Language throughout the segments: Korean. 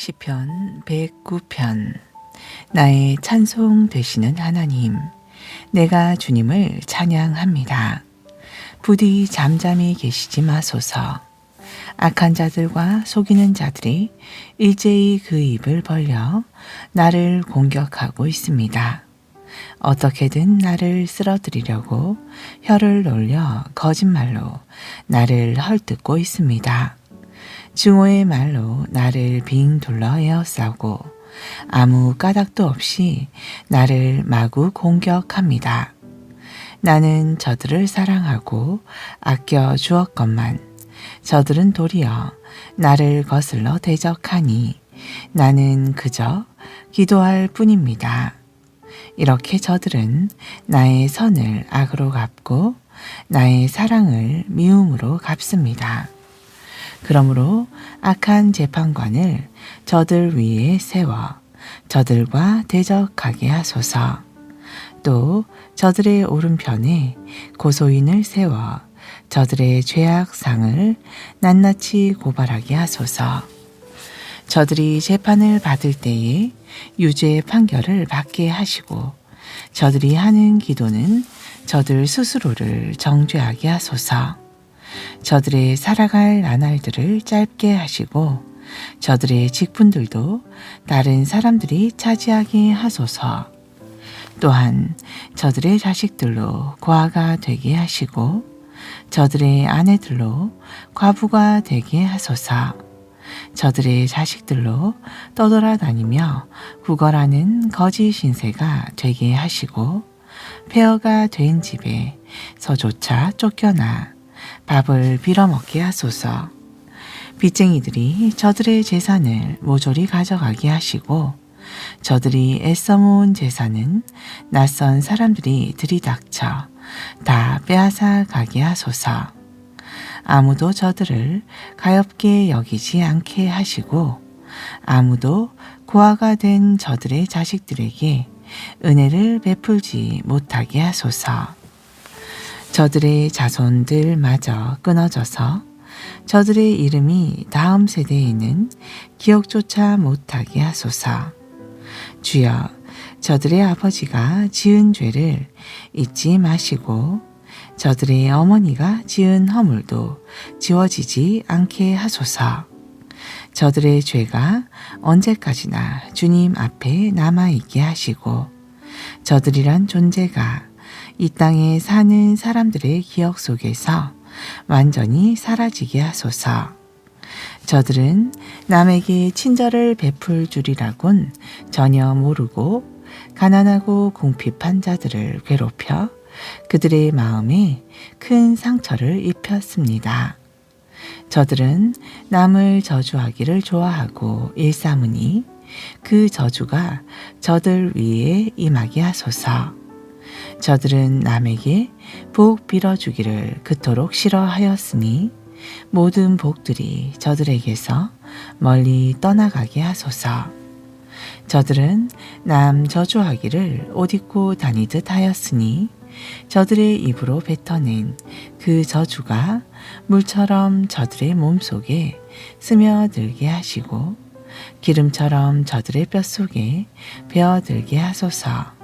시편 109편 나의 찬송 되시는 하나님 내가 주님을 찬양합니다. 부디 잠잠히 계시지 마소서. 악한 자들과 속이는 자들이 일제히 그 입을 벌려 나를 공격하고 있습니다. 어떻게든 나를 쓰러뜨리려고 혀를 놀려 거짓말로 나를 헐뜯고 있습니다. 증오의 말로 나를 빙 둘러 에어싸고 아무 까닭도 없이 나를 마구 공격합니다. 나는 저들을 사랑하고 아껴 주었건만 저들은 도리어 나를 거슬러 대적하니 나는 그저 기도할 뿐입니다. 이렇게 저들은 나의 선을 악으로 갚고 나의 사랑을 미움으로 갚습니다. 그러므로 악한 재판관을 저들 위에 세워 저들과 대적하게 하소서. 또 저들의 오른편에 고소인을 세워 저들의 죄악상을 낱낱이 고발하게 하소서. 저들이 재판을 받을 때에 유죄 판결을 받게 하시고 저들이 하는 기도는 저들 스스로를 정죄하게 하소서. 저들의 살아갈 나날들을 짧게 하시고 저들의 직분들도 다른 사람들이 차지하게 하소서. 또한 저들의 자식들로 고아가 되게 하시고 저들의 아내들로 과부가 되게 하소서. 저들의 자식들로 떠돌아다니며 구걸하는 거짓 신세가 되게 하시고 폐허가 된 집에 서조차 쫓겨나 밥을 빌어먹게 하소서. 빚쟁이들이 저들의 재산을 모조리 가져가게 하시고 저들이 애써 모은 재산은 낯선 사람들이 들이닥쳐 다 빼앗아 가게 하소서. 아무도 저들을 가엽게 여기지 않게 하시고 아무도 고아가 된 저들의 자식들에게 은혜를 베풀지 못하게 하소서. 저들의 자손들마저 끊어져서 저들의 이름이 다음 세대에는 기억조차 못하게 하소서. 주여, 저들의 아버지가 지은 죄를 잊지 마시고 저들의 어머니가 지은 허물도 지워지지 않게 하소서. 저들의 죄가 언제까지나 주님 앞에 남아있게 하시고 저들이란 존재가 이 땅에 사는 사람들의 기억 속에서 완전히 사라지게 하소서. 저들은 남에게 친절을 베풀 줄이라곤 전혀 모르고 가난하고 궁핍한 자들을 괴롭혀 그들의 마음에 큰 상처를 입혔습니다. 저들은 남을 저주하기를 좋아하고 일삼으니 그 저주가 저들 위에 임하게 하소서. 저들은 남에게 복 빌어주기를 그토록 싫어하였으니 모든 복들이 저들에게서 멀리 떠나가게 하소서. 저들은 남 저주하기를 옷 입고 다니듯 하였으니 저들의 입으로 뱉어낸 그 저주가 물처럼 저들의 몸속에 스며들게 하시고 기름처럼 저들의 뼛속에 베어들게 하소서.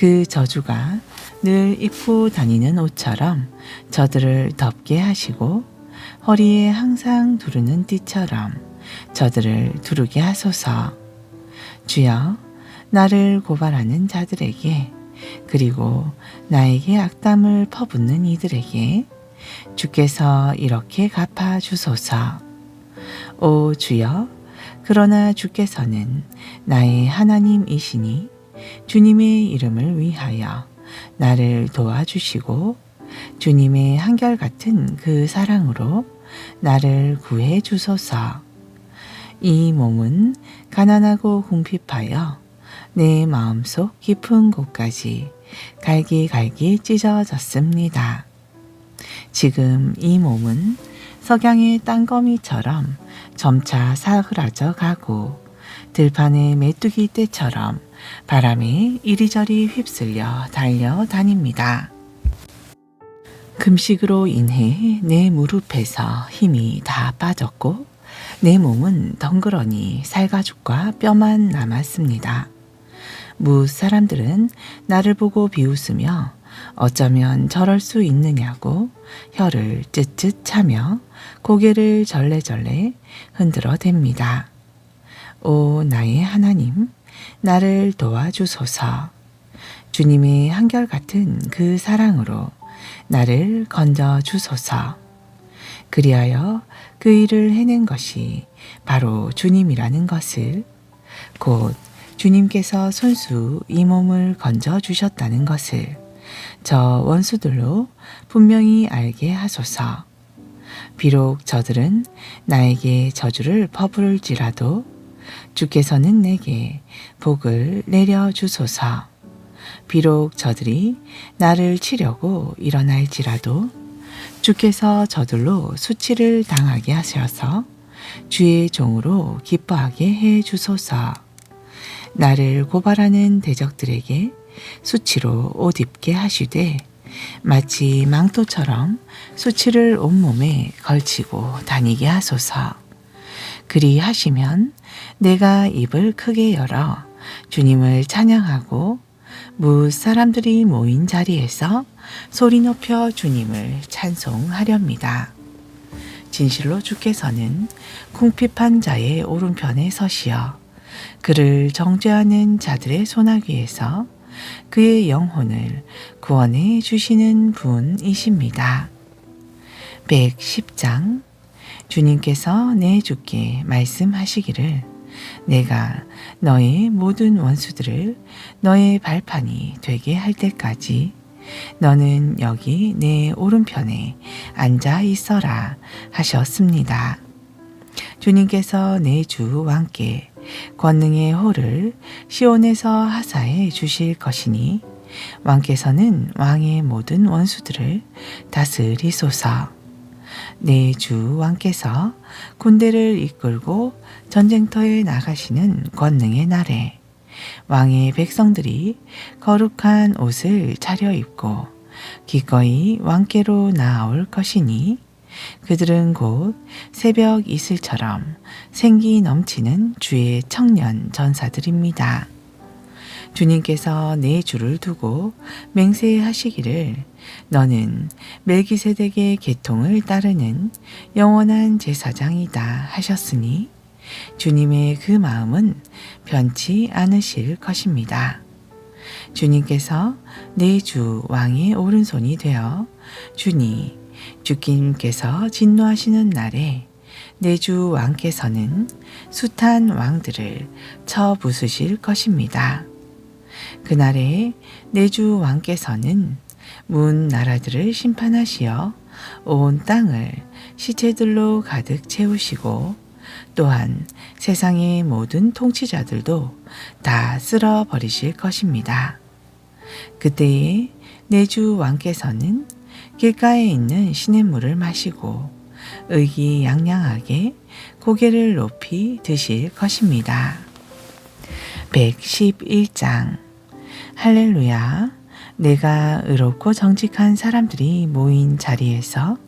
그 저주가 늘 입고 다니는 옷처럼 저들을 덮게 하시고 허리에 항상 두르는 띠처럼 저들을 두르게 하소서. 주여, 나를 고발하는 자들에게 그리고 나에게 악담을 퍼붓는 이들에게 주께서 이렇게 갚아 주소서. 오 주여, 그러나 주께서는 나의 하나님이시니 주님의 이름을 위하여 나를 도와주시고 주님의 한결같은 그 사랑으로 나를 구해 주소서. 이 몸은 가난하고 궁핍하여 내 마음속 깊은 곳까지 갈기갈기 찢어졌습니다. 지금 이 몸은 석양의 땅거미처럼 점차 사그라져 가고 들판의 메뚜기 떼처럼 바람이 이리저리 휩쓸려 달려다닙니다. 금식으로 인해 내 무릎에서 힘이 다 빠졌고 내 몸은 덩그러니 살가죽과 뼈만 남았습니다. 무 사람들은 나를 보고 비웃으며 어쩌면 저럴 수 있느냐고 혀를 쯧쯧 차며 고개를 절레절레 흔들어 댑니다. 오 나의 하나님, 나를 도와주소서. 주님의 한결같은 그 사랑으로 나를 건져 주소서. 그리하여 그 일을 해낸 것이 바로 주님이라는 것을 곧 주님께서 손수 이 몸을 건져 주셨다는 것을 저 원수들로 분명히 알게 하소서. 비록 저들은 나에게 저주를 퍼부을지라도 주께서는 내게 복을 내려 주소서. 비록 저들이 나를 치려고 일어날지라도 주께서 저들로 수치를 당하게 하셔서 주의 종으로 기뻐하게 해 주소서. 나를 고발하는 대적들에게 수치로 옷 입게 하시되 마치 망토처럼 수치를 온몸에 걸치고 다니게 하소서. 그리 하시면 내가 입을 크게 열어 주님을 찬양하고 무 사람들이 모인 자리에서 소리 높여 주님을 찬송하렵니다. 진실로 주께서는 궁핍한 자의 오른편에 서시어 그를 정죄하는 자들의 소나귀에서 그의 영혼을 구원해 주시는 분이십니다. 110장 주님께서 내 주께 말씀하시기를 내가 너의 모든 원수들을 너의 발판이 되게 할 때까지 너는 여기 내 오른편에 앉아 있어라 하셨습니다. 주님께서 내 주 왕께 권능의 호를 시온에서 하사해 주실 것이니 왕께서는 왕의 모든 원수들을 다스리소서. 내주 왕께서 군대를 이끌고 전쟁터에 나가시는 권능의 날에 왕의 백성들이 거룩한 옷을 차려입고 기꺼이 왕께로 나아올 것이니 그들은 곧 새벽 이슬처럼 생기 넘치는 주의 청년 전사들입니다. 주님께서 내 주를 두고 맹세하시기를 너는 멜기세덱의 계통을 따르는 영원한 제사장이다 하셨으니 주님의 그 마음은 변치 않으실 것입니다. 주님께서 내 주 왕의 오른손이 되어 주니 주님께서 진노하시는 날에 내주 왕께서는 숱한 왕들을 쳐 부수실 것입니다. 그날에 내주 왕께서는 문 나라들을 심판하시어 온 땅을 시체들로 가득 채우시고 또한 세상의 모든 통치자들도 다 쓸어 버리실 것입니다. 그때에 내주 왕께서는 길가에 있는 시냇물을 마시고 의기양양하게 고개를 높이 드실 것입니다. 111장 할렐루야 내가 의롭고 정직한 사람들이 모인 자리에서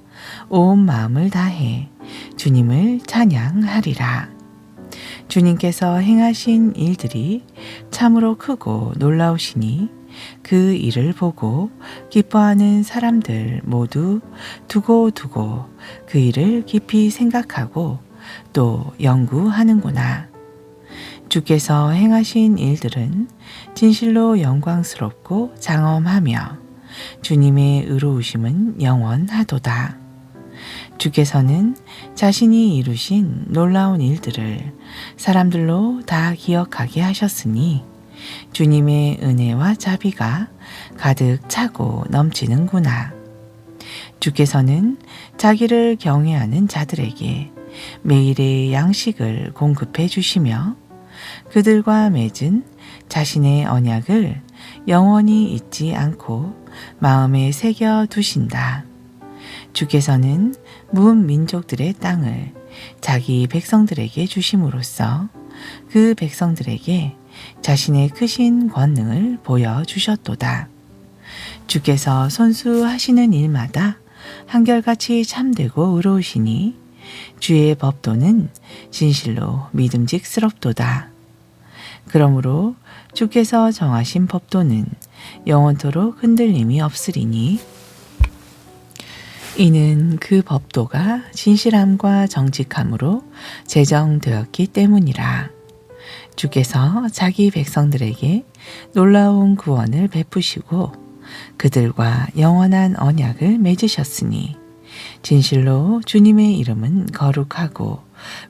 온 마음을 다해 주님을 찬양하리라. 주님께서 행하신 일들이 참으로 크고 놀라우시니 그 일을 보고 기뻐하는 사람들 모두 두고두고 그 일을 깊이 생각하고 또 연구하는구나. 주께서 행하신 일들은 진실로 영광스럽고 장엄하며 주님의 의로우심은 영원하도다. 주께서는 자신이 이루신 놀라운 일들을 사람들로 다 기억하게 하셨으니 주님의 은혜와 자비가 가득 차고 넘치는구나. 주께서는 자기를 경외하는 자들에게 매일의 양식을 공급해 주시며 그들과 맺은 자신의 언약을 영원히 잊지 않고 마음에 새겨 두신다. 주께서는 문 민족들의 땅을 자기 백성들에게 주심으로써 그 백성들에게 자신의 크신 권능을 보여주셨도다. 주께서 손수하시는 일마다 한결같이 참되고 의로우시니 주의 법도는 진실로 믿음직스럽도다. 그러므로 주께서 정하신 법도는 영원토록 흔들림이 없으리니 이는 그 법도가 진실함과 정직함으로 제정되었기 때문이라. 주께서 자기 백성들에게 놀라운 구원을 베푸시고 그들과 영원한 언약을 맺으셨으니 진실로 주님의 이름은 거룩하고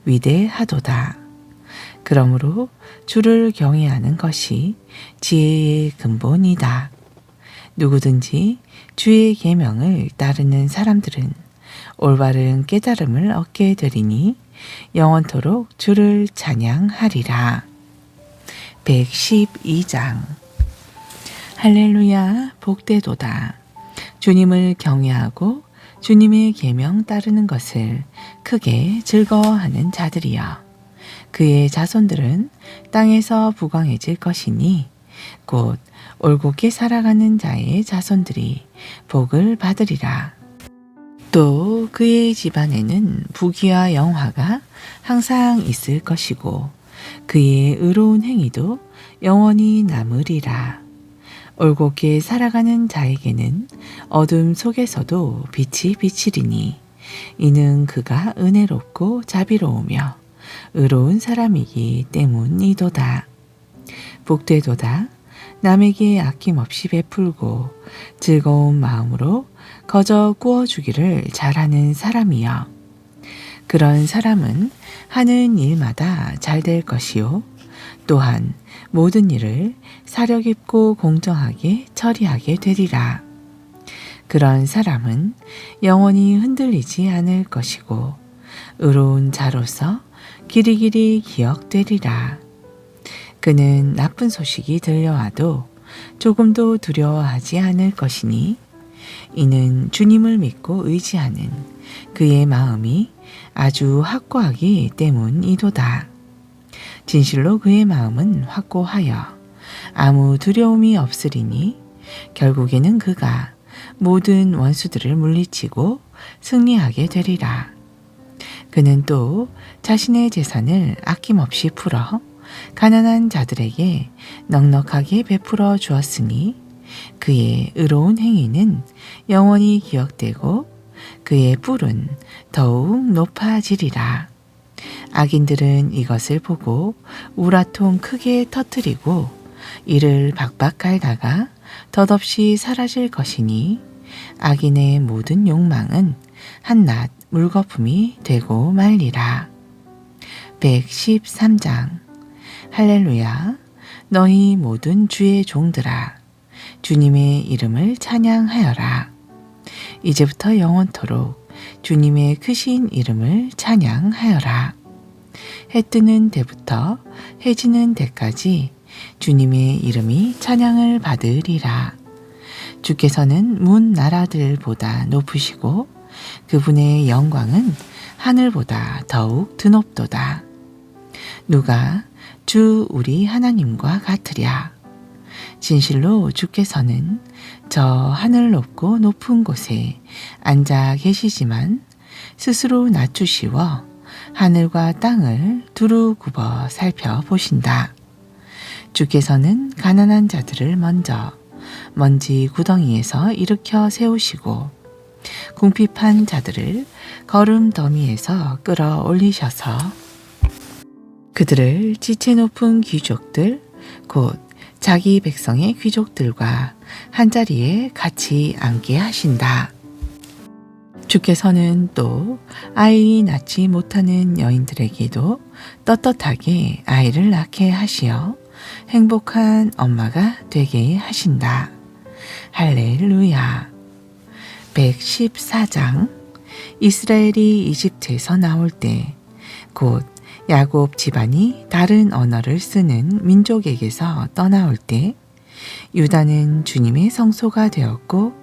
위대하도다. 그러므로 주를 경외하는 것이 지혜의 근본이다. 누구든지 주의 계명을 따르는 사람들은 올바른 깨달음을 얻게 되리니 영원토록 주를 찬양하리라. 112장 할렐루야 복되도다. 주님을 경외하고 주님의 계명 따르는 것을 크게 즐거워하는 자들이여. 그의 자손들은 땅에서 부강해질 것이니 곧 올곧게 살아가는 자의 자손들이 복을 받으리라. 또 그의 집안에는 부귀와 영화가 항상 있을 것이고 그의 의로운 행위도 영원히 남으리라. 올곧게 살아가는 자에게는 어둠 속에서도 빛이 비치리니 이는 그가 은혜롭고 자비로우며 의로운 사람이기 때문이도다. 복되도다. 남에게 아낌없이 베풀고 즐거운 마음으로 거저 구워주기를 잘하는 사람이여. 그런 사람은 하는 일마다 잘 될 것이요. 또한 모든 일을 사려 깊고 공정하게 처리하게 되리라. 그런 사람은 영원히 흔들리지 않을 것이고 의로운 자로서 길이길이 기억되리라. 그는 나쁜 소식이 들려와도 조금도 두려워하지 않을 것이니 이는 주님을 믿고 의지하는 그의 마음이 아주 확고하기 때문이도다. 진실로 그의 마음은 확고하여 아무 두려움이 없으리니 결국에는 그가 모든 원수들을 물리치고 승리하게 되리라. 그는 또 자신의 재산을 아낌없이 풀어 가난한 자들에게 넉넉하게 베풀어 주었으니 그의 의로운 행위는 영원히 기억되고 그의 뿔은 더욱 높아지리라. 악인들은 이것을 보고 우라통 크게 터뜨리고 이를 박박 갈다가 덧없이 사라질 것이니 악인의 모든 욕망은 한낱 물거품이 되고 말리라. 113장 할렐루야 너희 모든 주의 종들아 주님의 이름을 찬양하여라. 이제부터 영원토록 주님의 크신 이름을 찬양하여라. 해 뜨는 때부터 해 지는 때까지 주님의 이름이 찬양을 받으리라. 주께서는 문 나라들보다 높으시고 그분의 영광은 하늘보다 더욱 드높도다. 누가 주 우리 하나님과 같으랴. 진실로 주께서는 저 하늘 높고 높은 곳에 앉아 계시지만 스스로 낮추시워 하늘과 땅을 두루 굽어 살펴보신다. 주께서는 가난한 자들을 먼저 먼지 구덩이에서 일으켜 세우시고 궁핍한 자들을 걸음 더미에서 끌어올리셔서 그들을 지체 높은 귀족들 곧 자기 백성의 귀족들과 한자리에 같이 앉게 하신다. 주께서는 또 아이 낳지 못하는 여인들에게도 떳떳하게 아이를 낳게 하시어 행복한 엄마가 되게 하신다. 할렐루야. 114장 이스라엘이 이집트에서 나올 때 곧 야곱 집안이 다른 언어를 쓰는 민족에게서 떠나올 때 유다는 주님의 성소가 되었고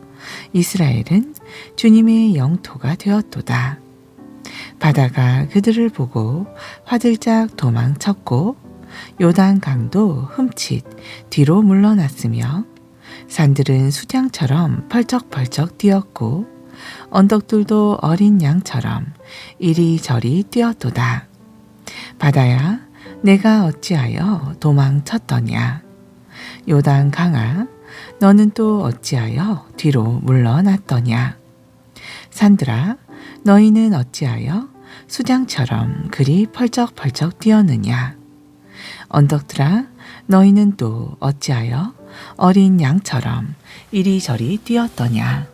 이스라엘은 주님의 영토가 되었도다. 바다가 그들을 보고 화들짝 도망쳤고 요단 강도 흠칫 뒤로 물러났으며 산들은 수량처럼 펄쩍펄쩍 뛰었고 언덕들도 어린 양처럼 이리저리 뛰었도다. 바다야, 내가 어찌하여 도망쳤더냐? 요단 강아, 너는 또 어찌하여 뒤로 물러났더냐? 산들아, 너희는 어찌하여 수장처럼 그리 펄쩍펄쩍 뛰었느냐? 언덕들아, 너희는 또 어찌하여 어린 양처럼 이리저리 뛰었더냐?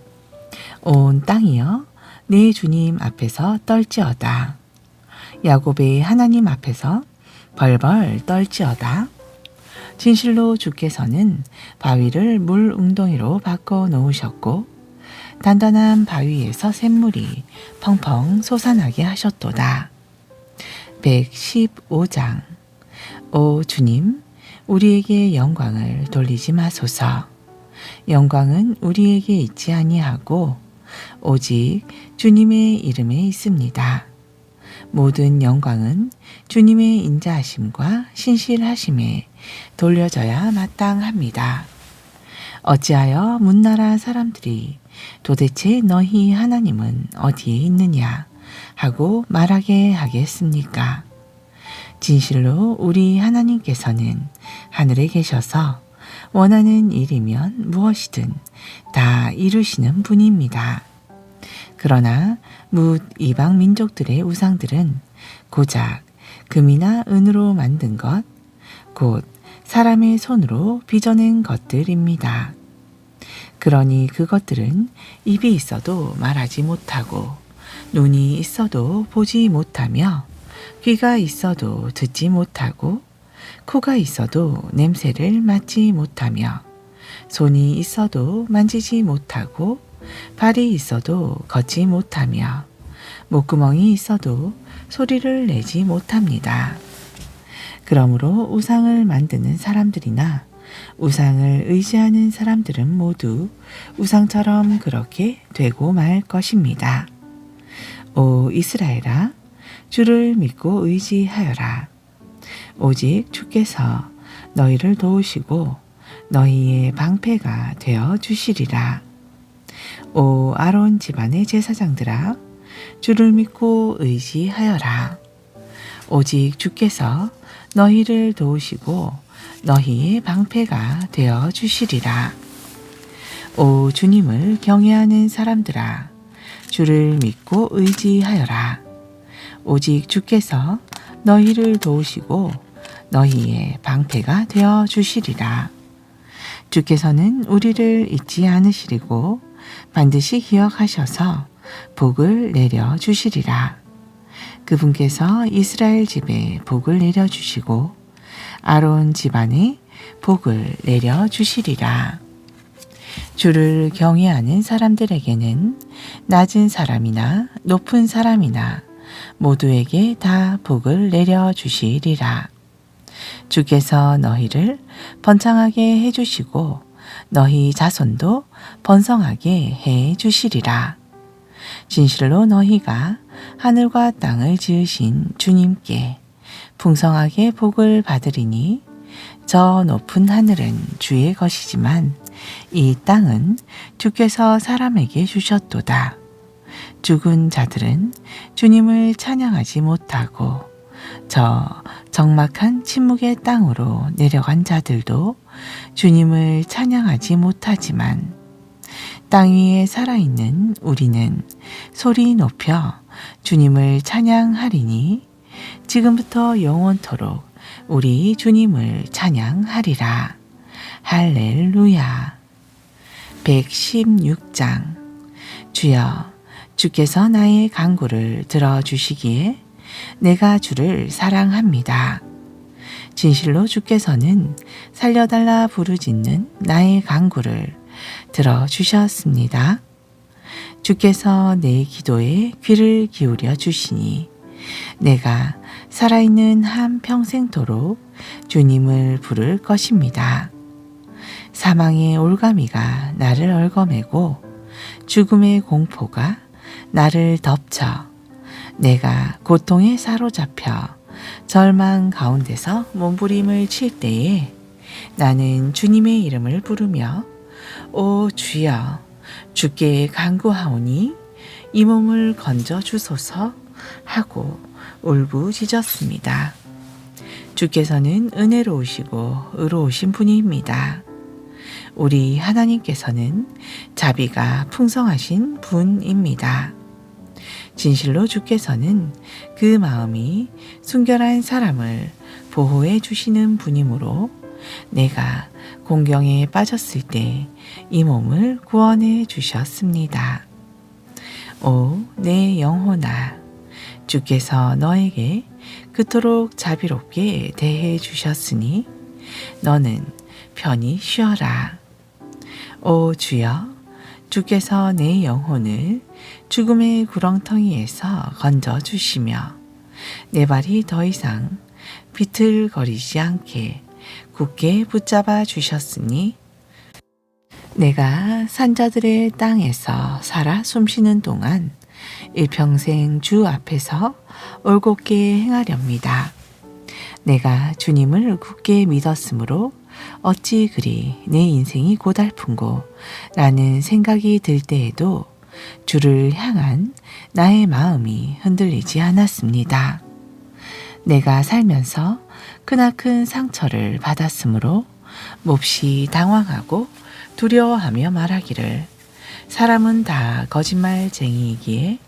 온 땅이여, 내 주님 앞에서 떨지어다. 야곱의 하나님 앞에서 벌벌 떨지어다. 진실로 주께서는 바위를 물 웅덩이로 바꿔 놓으셨고 단단한 바위에서 샘물이 펑펑 솟아나게 하셨도다. 115장 오 주님 우리에게 영광을 돌리지 마소서. 영광은 우리에게 있지 아니하고 오직 주님의 이름에 있습니다. 모든 영광은 주님의 인자하심과 신실하심에 돌려져야 마땅합니다. 어찌하여 문나라 사람들이 도대체 너희 하나님은 어디에 있느냐 하고 말하게 하겠습니까? 진실로 우리 하나님께서는 하늘에 계셔서 원하는 일이면 무엇이든 다 이루시는 분입니다. 그러나 묻 이방 민족들의 우상들은 고작 금이나 은으로 만든 것, 곧 사람의 손으로 빚어낸 것들입니다. 그러니 그것들은 입이 있어도 말하지 못하고 눈이 있어도 보지 못하며 귀가 있어도 듣지 못하고 코가 있어도 냄새를 맡지 못하며 손이 있어도 만지지 못하고 발이 있어도 걷지 못하며 목구멍이 있어도 소리를 내지 못합니다. 그러므로 우상을 만드는 사람들이나 우상을 의지하는 사람들은 모두 우상처럼 그렇게 되고 말 것입니다. 오 이스라엘아, 주를 믿고 의지하여라. 오직 주께서 너희를 도우시고 너희의 방패가 되어 주시리라. 오 아론 집안의 제사장들아, 주를 믿고 의지하여라. 오직 주께서 너희를 도우시고 너희의 방패가 되어 주시리라. 오 주님을 경외하는 사람들아, 주를 믿고 의지하여라. 오직 주께서 너희를 도우시고 너희의 방패가 되어 주시리라. 주께서는 우리를 잊지 않으시리고 반드시 기억하셔서 복을 내려 주시리라. 그분께서 이스라엘 집에 복을 내려 주시고 아론 집안에 복을 내려 주시리라. 주를 경외하는 사람들에게는 낮은 사람이나 높은 사람이나 모두에게 다 복을 내려 주시리라. 주께서 너희를 번창하게 해 주시고 너희 자손도 번성하게 해 주시리라. 진실로 너희가 하늘과 땅을 지으신 주님께 풍성하게 복을 받으리니 저 높은 하늘은 주의 것이지만 이 땅은 주께서 사람에게 주셨도다. 죽은 자들은 주님을 찬양하지 못하고 저 적막한 침묵의 땅으로 내려간 자들도 주님을 찬양하지 못하지만 땅 위에 살아있는 우리는 소리 높여 주님을 찬양하리니 지금부터 영원토록 우리 주님을 찬양하리라. 할렐루야. 116장 주여 주께서 나의 간구를 들어주시기에 내가 주를 사랑합니다. 진실로 주께서는 살려달라 부르짖는 나의 간구를 들어주셨습니다. 주께서 내 기도에 귀를 기울여 주시니 내가 살아있는 한 평생토록 주님을 부를 것입니다. 사망의 올가미가 나를 얽어매고 죽음의 공포가 나를 덮쳐 내가 고통에 사로잡혀 절망 가운데서 몸부림을 칠 때에 나는 주님의 이름을 부르며 오 주여 주께 간구하오니 이 몸을 건져 주소서 하고 울부짖었습니다. 주께서는 은혜로우시고 의로우신 분입니다. 우리 하나님께서는 자비가 풍성하신 분입니다. 진실로 주께서는 그 마음이 순결한 사람을 보호해 주시는 분이므로 내가 공경에 빠졌을 때 이 몸을 구원해 주셨습니다. 오, 내 영혼아, 주께서 너에게 그토록 자비롭게 대해 주셨으니 너는 편히 쉬어라. 오 주여, 주께서 내 영혼을 죽음의 구렁텅이에서 건져 주시며 내 발이 더 이상 비틀거리지 않게 굳게 붙잡아 주셨으니 내가 산자들의 땅에서 살아 숨쉬는 동안 일평생 주 앞에서 올곧게 행하렵니다. 내가 주님을 굳게 믿었으므로 어찌 그리 내 인생이 고달픈고 라는 생각이 들 때에도 주를 향한 나의 마음이 흔들리지 않았습니다. 내가 살면서 크나큰 상처를 받았으므로 몹시 당황하고 두려워하며 말하기를 사람은 다 거짓말쟁이이기에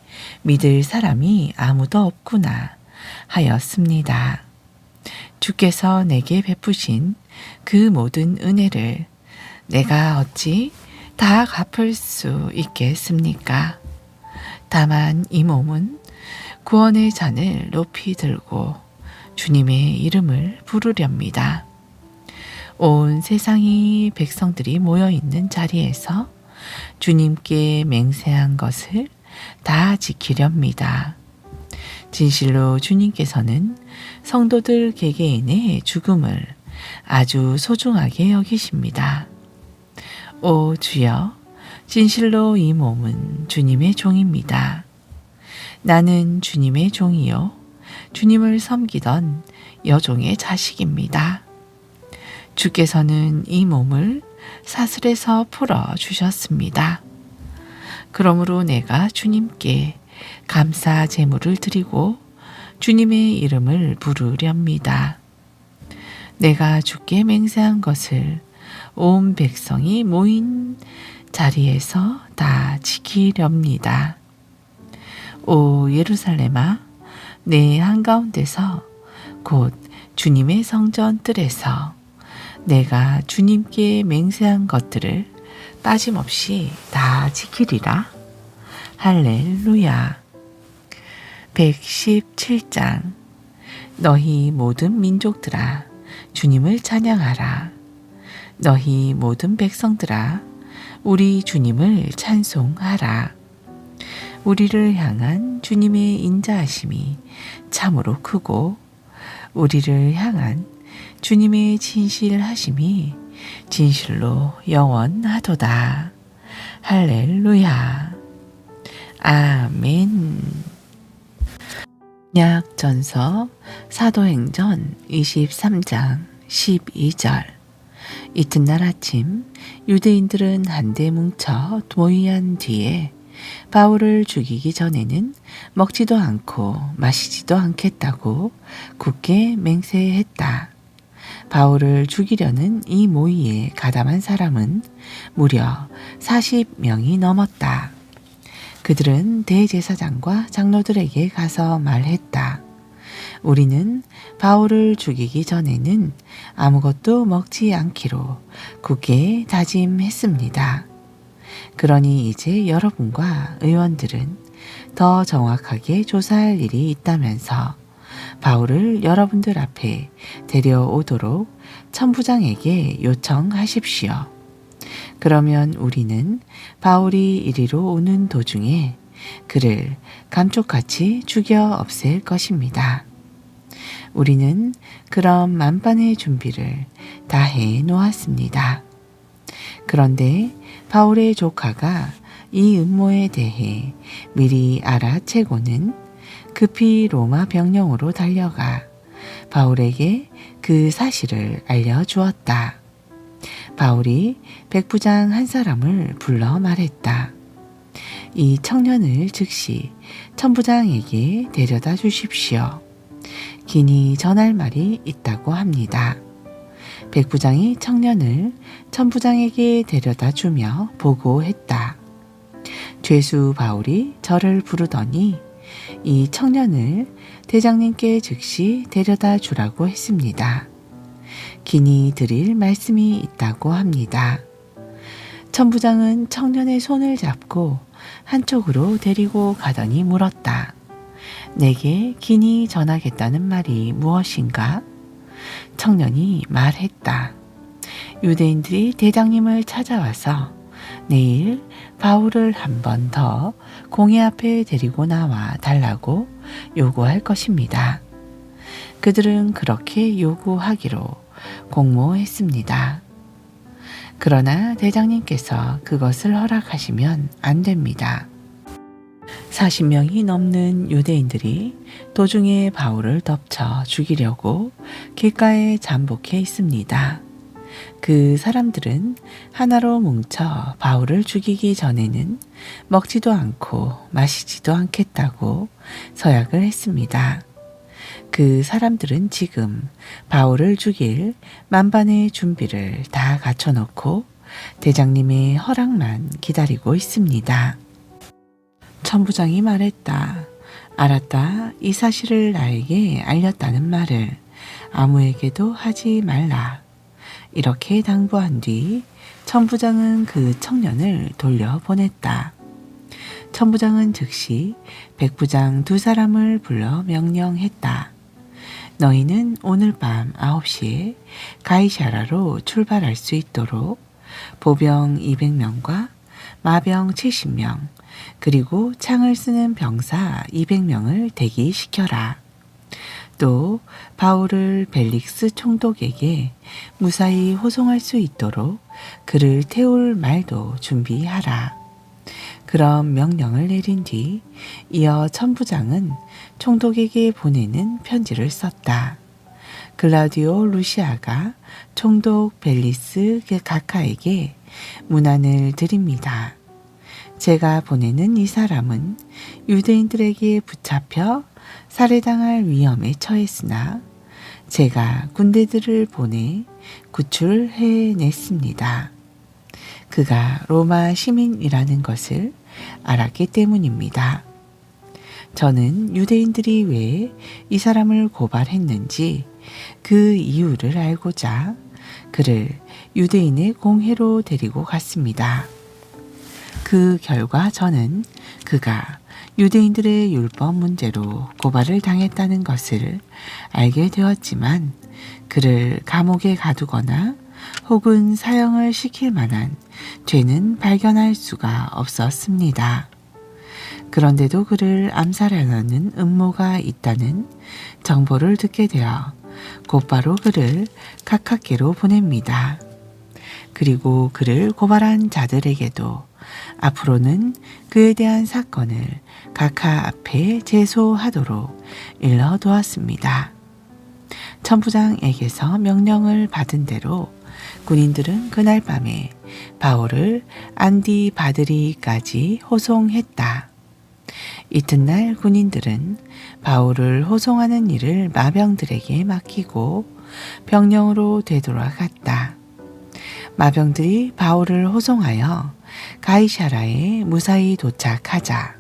믿을 사람이 아무도 없구나 하였습니다. 주께서 내게 베푸신 그 모든 은혜를 내가 어찌 다 갚을 수 있겠습니까? 다만 이 몸은 구원의 잔을 높이 들고 주님의 이름을 부르렵니다. 온 세상이 백성들이 모여 있는 자리에서 주님께 맹세한 것을 다 지키렵니다. 진실로 주님께서는 성도들 개개인의 죽음을 아주 소중하게 여기십니다. 오 주여, 진실로 이 몸은 주님의 종입니다. 나는 주님의 종이요. 주님을 섬기던 여종의 자식입니다. 주께서는 이 몸을 사슬에서 풀어 주셨습니다. 그러므로 내가 주님께 감사 제물을 드리고 주님의 이름을 부르렵니다. 내가 주께 맹세한 것을 온 백성이 모인 자리에서 다 지키렵니다. 오 예루살렘아, 내 한가운데서 곧 주님의 성전 뜰에서 내가 주님께 맹세한 것들을 빠짐없이 다 지키리라. 할렐루야. 117장 너희 모든 민족들아 주님을 찬양하라. 너희 모든 백성들아 우리 주님을 찬송하라. 우리를 향한 주님의 인자하심이 참으로 크고 우리를 향한 주님의 진실하심이 진실로 영원하도다. 할렐루야. 아멘. 약전서 사도행전 23장 12절 이튿날 아침 유대인들은 한데 뭉쳐 모이한 뒤에 바울을 죽이기 전에는 먹지도 않고 마시지도 않겠다고 굳게 맹세했다. 바울을 죽이려는 이 모의에 가담한 사람은 무려 40명이 넘었다. 그들은 대제사장과 장로들에게 가서 말했다. 우리는 바울을 죽이기 전에는 아무것도 먹지 않기로 굳게 다짐했습니다. 그러니 이제 여러분과 의원들은 더 정확하게 조사할 일이 있다면서 바울을 여러분들 앞에 데려오도록 천부장에게 요청하십시오. 그러면 우리는 바울이 이리로 오는 도중에 그를 감쪽같이 죽여 없앨 것입니다. 우리는 그런 만반의 준비를 다 해 놓았습니다. 그런데 바울의 조카가 이 음모에 대해 미리 알아채고는 급히 로마 병령으로 달려가 바울에게 그 사실을 알려주었다. 바울이 백부장 한 사람을 불러 말했다. 이 청년을 즉시 천부장에게 데려다 주십시오. 기니 전할 말이 있다고 합니다. 백부장이 청년을 천부장에게 데려다 주며 보고했다. 죄수 바울이 저를 부르더니 이 청년을 대장님께 즉시 데려다 주라고 했습니다. 기니 드릴 말씀이 있다고 합니다. 천부장은 청년의 손을 잡고 한쪽으로 데리고 가더니 물었다. 내게 기니 전하겠다는 말이 무엇인가? 청년이 말했다. 유대인들이 대장님을 찾아와서 내일 바울을 한 번 더 공회 앞에 데리고 나와 달라고 요구할 것입니다. 그들은 그렇게 요구하기로 공모했습니다. 그러나 대장님께서 그것을 허락하시면 안 됩니다. 40명이 넘는 유대인들이 도중에 바울을 덮쳐 죽이려고 길가에 잠복해 있습니다. 그 사람들은 하나로 뭉쳐 바울을 죽이기 전에는 먹지도 않고 마시지도 않겠다고 서약을 했습니다. 그 사람들은 지금 바울을 죽일 만반의 준비를 다 갖춰놓고 대장님의 허락만 기다리고 있습니다. 천부장이 말했다. 알았다. 이 사실을 나에게 알렸다는 말을 아무에게도 하지 말라. 이렇게 당부한 뒤 천부장은 그 청년을 돌려보냈다. 천부장은 즉시 백부장 두 사람을 불러 명령했다. 너희는 오늘 밤 9시에 가이샤라로 출발할 수 있도록 보병 200명과 마병 70명, 그리고 창을 쓰는 병사 200명을 대기시켜라. 또 바울을 벨릭스 총독에게 무사히 호송할 수 있도록 그를 태울 말도 준비하라. 그런 명령을 내린 뒤 이어 천부장은 총독에게 보내는 편지를 썼다. 글라디오 루시아가 총독 벨리스 가카에게 문안을 드립니다. 제가 보내는 이 사람은 유대인들에게 붙잡혀 살해당할 위험에 처했으나 제가 군대들을 보내 구출해냈습니다. 그가 로마 시민이라는 것을 알았기 때문입니다. 저는 유대인들이 왜 이 사람을 고발했는지 그 이유를 알고자 그를 유대인의 공회로 데리고 갔습니다. 그 결과 저는 그가 유대인들의 율법 문제로 고발을 당했다는 것을 알게 되었지만 그를 감옥에 가두거나 혹은 사형을 시킬 만한 죄는 발견할 수가 없었습니다. 그런데도 그를 암살하려는 음모가 있다는 정보를 듣게 되어 곧바로 그를 각하께로 보냅니다. 그리고 그를 고발한 자들에게도 앞으로는 그에 대한 사건을 각하 앞에 제소하도록 일러두었습니다. 천부장에게서 명령을 받은 대로 군인들은 그날 밤에 바울을 안디 바드리까지 호송했다. 이튿날 군인들은 바울을 호송하는 일을 마병들에게 맡기고 병령으로 되돌아갔다. 마병들이 바울을 호송하여 가이샤라에 무사히 도착하자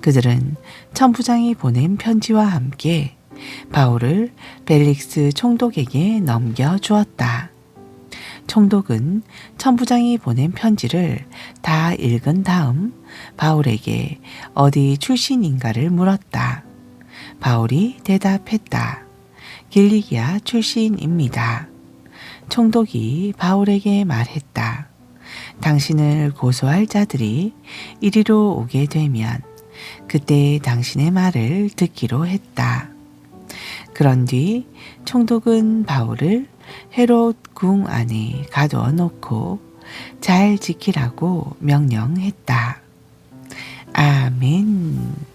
그들은 천부장이 보낸 편지와 함께 바울을 벨릭스 총독에게 넘겨 주었다. 총독은 천부장이 보낸 편지를 다 읽은 다음 바울에게 어디 출신인가를 물었다. 바울이 대답했다. 길리기아 출신입니다. 총독이 바울에게 말했다. 당신을 고소할 자들이 이리로 오게 되면 그때 당신의 말을 듣기로 했다. 그런 뒤 총독은 바울을 헤롯 궁 안에 가두어 놓고 잘 지키라고 명령했다. 아멘.